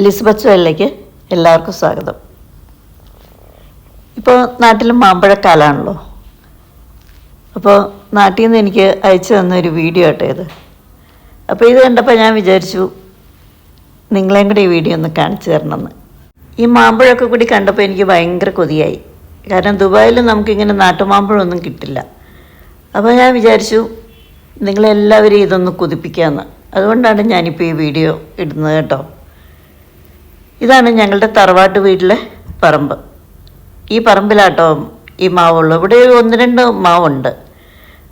ലിസ്ബത്ത് വെല്ലയ്ക്ക് എല്ലാവർക്കും സ്വാഗതം. ഇപ്പോൾ നാട്ടിൽ മാമ്പഴക്കാലാണല്ലോ. അപ്പോൾ നാട്ടിൽ നിന്ന് എനിക്ക് അയച്ചു തന്ന ഒരു വീഡിയോ ആട്ടോ ഇത്. അപ്പോൾ ഇത് കണ്ടപ്പോൾ ഞാൻ വിചാരിച്ചു നിങ്ങളെയും കൂടി ഈ വീഡിയോ ഒന്ന് കാണിച്ചു തരണമെന്ന്. ഈ മാമ്പഴമൊക്കെ കൂടി കണ്ടപ്പോൾ എനിക്ക് ഭയങ്കര കൊതിയായി. കാരണം ദുബായിൽ നമുക്കിങ്ങനെ നാട്ടുമാമ്പഴമൊന്നും കിട്ടില്ല. അപ്പോൾ ഞാൻ വിചാരിച്ചു നിങ്ങളെല്ലാവരും ഇതൊന്ന് കുതിപ്പിക്കാമെന്ന് അതുകൊണ്ടാണ് ഞാനിപ്പോൾ ഈ വീഡിയോ ഇടുന്നത് കേട്ടോ. ഇതാണ് ഞങ്ങളുടെ തറവാട്ട് വീട്ടിലെ പറമ്പ്. ഈ പറമ്പിലാട്ടോ ഈ മാവുള്ളൂ. ഇവിടെ ഒന്ന് രണ്ട് മാവുണ്ട്.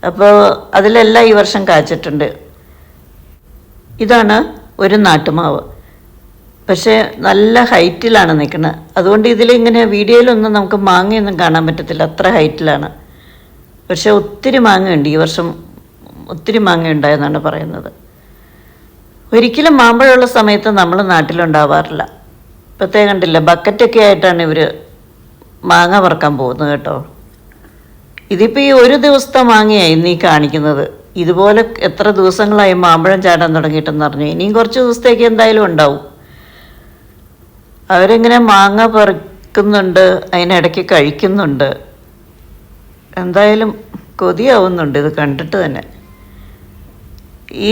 അപ്പോൾ അതിലെല്ലാം ഈ വർഷം കാച്ചിട്ടുണ്ട്. ഇതാണ് ഒരു നാട്ടുമാവ്. പക്ഷേ നല്ല ഹൈറ്റിലാണ് നിൽക്കുന്നത്. അതുകൊണ്ട് ഇതിലിങ്ങനെ വീഡിയോയിലൊന്നും നമുക്ക് മാങ്ങയൊന്നും കാണാൻ പറ്റത്തില്ല. അത്ര ഹൈറ്റിലാണ്. പക്ഷേ ഒത്തിരി മാങ്ങയുണ്ട്. ഈ വർഷം ഒത്തിരി മാങ്ങ ഉണ്ടായെന്നാണ് പറയുന്നത്. ഒരിക്കലും മാമ്പഴമുള്ള സമയത്ത് നമ്മൾ നാട്ടിലുണ്ടാവാറില്ല. ഇപ്പോഴത്തെ കണ്ടില്ല ബക്കറ്റൊക്കെ ആയിട്ടാണ് ഇവർ മാങ്ങ പറക്കാൻ പോകുന്നത് കേട്ടോ. ഇതിപ്പോൾ ഈ ഒരു ദിവസത്തെ മാങ്ങയായി ഈ കാണിക്കുന്നത്. ഇതുപോലെ എത്ര ദിവസങ്ങളായി മാമ്പഴം ചാടാൻ തുടങ്ങിയിട്ടെന്ന് പറഞ്ഞു ഇനിയും കുറച്ച് ദിവസത്തേക്ക് എന്തായാലും ഉണ്ടാവും. അവരിങ്ങനെ മാങ്ങ പറിക്കുന്നുണ്ട് അതിനിടയ്ക്ക് കഴിക്കുന്നുണ്ട്. എന്തായാലും കൊതിയാവുന്നുണ്ട് ഇത് കണ്ടിട്ട് തന്നെ. ഈ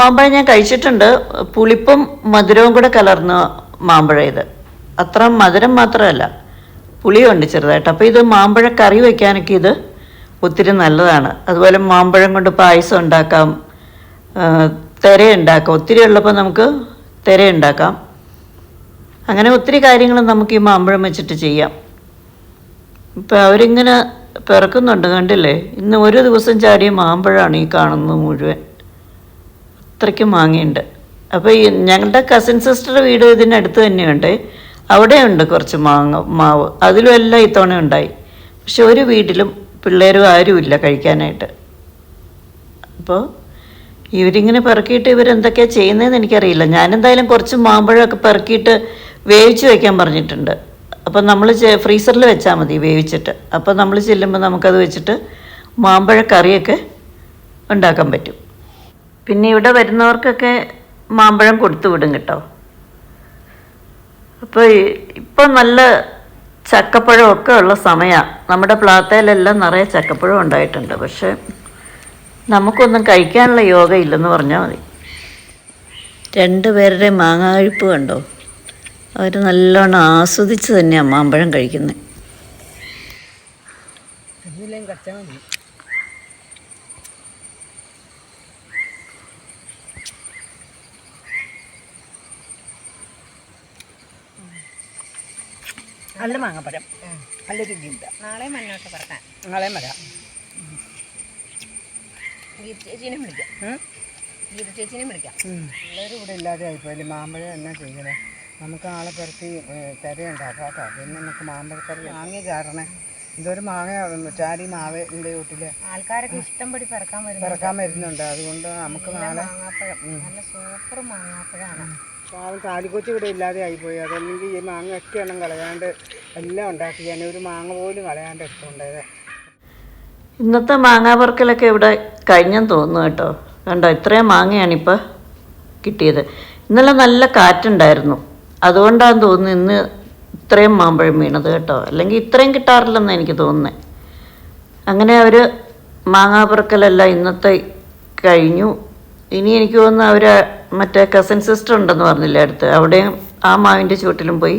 മാമ്പഴം ഞാൻ കഴിച്ചിട്ടുണ്ട്. പുളിപ്പും മധുരവും കൂടെ കലർന്ന മാമ്പഴം ഇത് അത്ര മധുരം മാത്രമല്ല. പുളിയുണ്ട് ചെറുതായിട്ട്. അപ്പോൾ ഇത് മാമ്പഴ കറി വയ്ക്കാനൊക്കെ ഇത് ഒത്തിരി നല്ലതാണ്. അതുപോലെ മാമ്പഴം കൊണ്ട് പായസം ഉണ്ടാക്കാം. തിര ഉണ്ടാക്കാം. ഒത്തിരി ഉള്ളപ്പോൾ നമുക്ക് തെര ഉണ്ടാക്കാം. അങ്ങനെ ഒത്തിരി കാര്യങ്ങൾ നമുക്ക് ഈ മാമ്പഴം വെച്ചിട്ട് ചെയ്യാം. ഇപ്പം അവരിങ്ങനെ പിറക്കുന്നുണ്ട് കണ്ടില്ലേ? ഇന്ന് ഒരു ദിവസം ചാടിയ മാമ്പഴമാണ് ഈ കാണുന്നത് മുഴുവൻ. അത്രയ്ക്ക് മാങ്ങയുണ്ട്. അപ്പോൾ ഈ ഞങ്ങളുടെ കസിൻ സിസ്റ്റർ വീട് ഇതിനടുത്ത് തന്നെയുണ്ട്. അവിടെയുണ്ട് കുറച്ച് മാങ്ങ മാവ്. അതിലും എല്ലാം ഇത്തവണ ഉണ്ടായി. പക്ഷെ ഒരു വീട്ടിലും പിള്ളേരും ആരുമില്ല കഴിക്കാനായിട്ട്. അപ്പോൾ ഇവരിങ്ങനെ പെറുക്കിയിട്ട് ഇവരെന്തൊക്കെയാണ് ചെയ്യുന്നതെന്ന് എനിക്കറിയില്ല. ഞാനെന്തായാലും കുറച്ച് മാമ്പഴമൊക്കെ പെറുക്കിയിട്ട് വേവിച്ച് വെക്കാൻ പറഞ്ഞിട്ടുണ്ട്. അപ്പം നമ്മൾ ഫ്രീസറിൽ വെച്ചാൽ മതി വേവിച്ചിട്ട്. അപ്പോൾ നമ്മൾ ചെല്ലുമ്പോൾ നമുക്കത് വെച്ചിട്ട് മാമ്പഴ കറിയൊക്കെ ഉണ്ടാക്കാൻ പറ്റും. പിന്നെ ഇവിടെ വരുന്നവർക്കൊക്കെ മാമ്പഴം കൊടുത്തു വിടും കേട്ടോ. അപ്പോൾ ഇപ്പം നല്ല ചക്കപ്പഴം ഒക്കെ ഉള്ള സമയമാണ് നമ്മുടെ പ്ലാത്തയിലെല്ലാം നിറയെ ചക്കപ്പഴം ഉണ്ടായിട്ടുണ്ട്. പക്ഷെ നമുക്കൊന്നും കഴിക്കാനുള്ള യോഗ ഇല്ലെന്ന് പറഞ്ഞാൽ മതി. രണ്ട് പേരുടെ മാങ്ങാഴിപ്പ് കണ്ടോ? അവർ നല്ലോണം ആസ്വദിച്ച് തന്നെയാണ് മാമ്പഴം കഴിക്കുന്നത് നല്ല മാങ്ങപ്പഴം നല്ല രുചിയുണ്ട് നാളെ മണ്ണോട്ട് പറക്കാൻ. നാളെ വരാം. ഗീത ചേച്ചീനെ വിളിക്കാം? ഗീത ചേച്ചീനെ വിളിക്കാം. പിള്ളേർ ഇവിടെ ഇല്ലാതെ ആയിപ്പോയി മാമ്പഴം എന്നാ ചെയ്യണേ? നമുക്ക് ആളെ പെറുക്കി തിരയുണ്ടാക്കാം കേട്ടോ പിന്നെ നമുക്ക് മാമ്പഴക്കറി മാങ്ങ ചാറണേ ഇതൊരു മാങ്ങ ചാരി മാവിന്റെ വീട്ടിൽ ആൾക്കാരൊക്കെ ഇഷ്ടംപടി പറക്കാൻ വരുന്നു പിറക്കാൻ വരുന്നുണ്ട്. അതുകൊണ്ട് നമുക്ക് നാളെ മാങ്ങാപ്പഴം. നല്ല സൂപ്പർ മാങ്ങാപ്പഴമാണ് പാവം കാലിക്കൊച്ചി ഇവിടെ ഇല്ലാതെ ആയിപ്പോയി. അതല്ലെങ്കിൽ ഈ മാങ്ങ ഒക്കെ എണ്ണം കളയാണ്ട് എല്ലാം ഉണ്ടാക്കി. ഞാൻ ഒരു മാങ്ങ പോലും കളയാണ്ട് എടുത്തുണ്ടായത് ഇന്നത്തെ മാങ്ങാ പറക്കലൊക്കെ ഇവിടെ കഴിഞ്ഞെന്ന് തോന്നുന്നു കേട്ടോ. കണ്ടോ ഇത്രയും മാങ്ങയാണിപ്പോൾ കിട്ടിയത്. ഇന്നലെ നല്ല കാറ്റുണ്ടായിരുന്നു. അതുകൊണ്ടാന്ന് തോന്നുന്നു ഇന്ന് ഇത്രയും മാമ്പഴം വീണത് കേട്ടോ. അല്ലെങ്കിൽ ഇത്രയും കിട്ടാറില്ലെന്ന് എനിക്ക് തോന്നുന്നത് അങ്ങനെ അവർ മാങ്ങാ ഇന്നത്തെ കഴിഞ്ഞു. ഇനി എനിക്ക് തോന്നുന്നു അവർ മറ്റേ കസിൻ സിസ്റ്റർ ഉണ്ടെന്ന് പറഞ്ഞില്ലേ അടുത്ത്? അവിടെയും ആ മാവിന്റെ ചുവട്ടിലും പോയി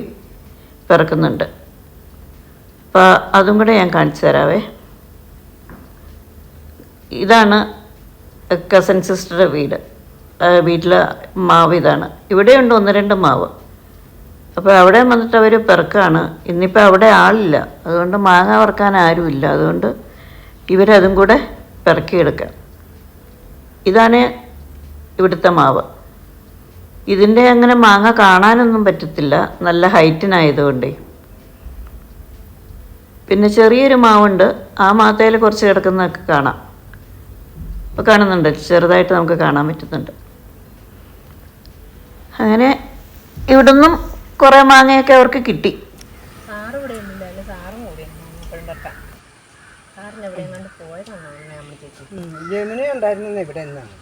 പിറക്കുന്നുണ്ട്. അപ്പോൾ അതും കൂടെ ഞാൻ കാണിച്ചു തരാവേ. ഇതാണ് കസൻ സിസ്റ്ററുടെ വീട്. വീട്ടിലെ മാവ് ഇതാണ്. ഇവിടെയുണ്ട് ഒന്ന് രണ്ട് മാവ്. അപ്പോൾ അവിടെ വന്നിട്ട് അവർ പിറക്കാണ്. ഇന്നിപ്പോൾ അവിടെ ആളില്ല. അതുകൊണ്ട് മാങ്ങ വറുക്കാൻ ആരുമില്ല അതുകൊണ്ട് ഇവരതും കൂടെ പിറക്കിയെടുക്കുക ഇതാണ് ഇവിടുത്തെ മാവ്. ഇതിന്റെ അങ്ങനെ മാങ്ങ കാണാനൊന്നും പറ്റത്തില്ല. നല്ല ഹൈറ്റിനായതുകൊണ്ടേ. പിന്നെ ചെറിയൊരു മാവുണ്ട്. ആ മാത്തയിൽ കുറച്ച് കിടക്കുന്നതൊക്കെ കാണാം. ഇപ്പോൾ കാണുന്നുണ്ട്. ചെറുതായിട്ട് നമുക്ക് കാണാൻ പറ്റുന്നുണ്ട്. അങ്ങനെ ഇവിടുന്നും കുറേ മാങ്ങയൊക്കെ അവർക്ക് കിട്ടി. ജമിനി ഉണ്ടായിരുന്നു ഇവിടെ നിന്നാണ്.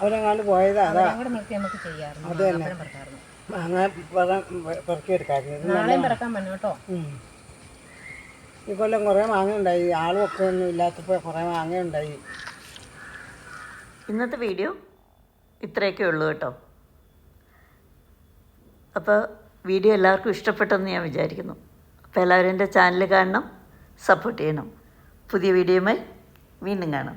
അവരെങ്ങാണ്ട് പോയതാ അതാ. അവിടെ നിർത്തി നമുക്ക് ചെയ്യാറുണ്ട് അത് തന്നെ. പഴം പെറുക്കിയെടുക്കായിരുന്നു നാളെയും പിറക്കാൻ കേട്ടോ. ഈ കൊല്ലം കുറേ മാങ്ങ ഉണ്ടായി ആളും ഒക്കെ ഒന്നും ഇല്ലാത്തപ്പോൾ കുറേ മാങ്ങ ഉണ്ടായി ഇന്നത്തെ വീഡിയോ ഇത്രയൊക്കെ ഉള്ളൂ കേട്ടോ. അപ്പോൾ വീഡിയോ എല്ലാവർക്കും ഇഷ്ടപ്പെട്ടെന്ന് ഞാൻ വിചാരിക്കുന്നു. അപ്പോൾ എല്ലാവരും എന്റെ ചാനൽ കാണണം സപ്പോർട്ട് ചെയ്യണം. പുതിയ വീഡിയോയുമായി വീണ്ടും കാണാം.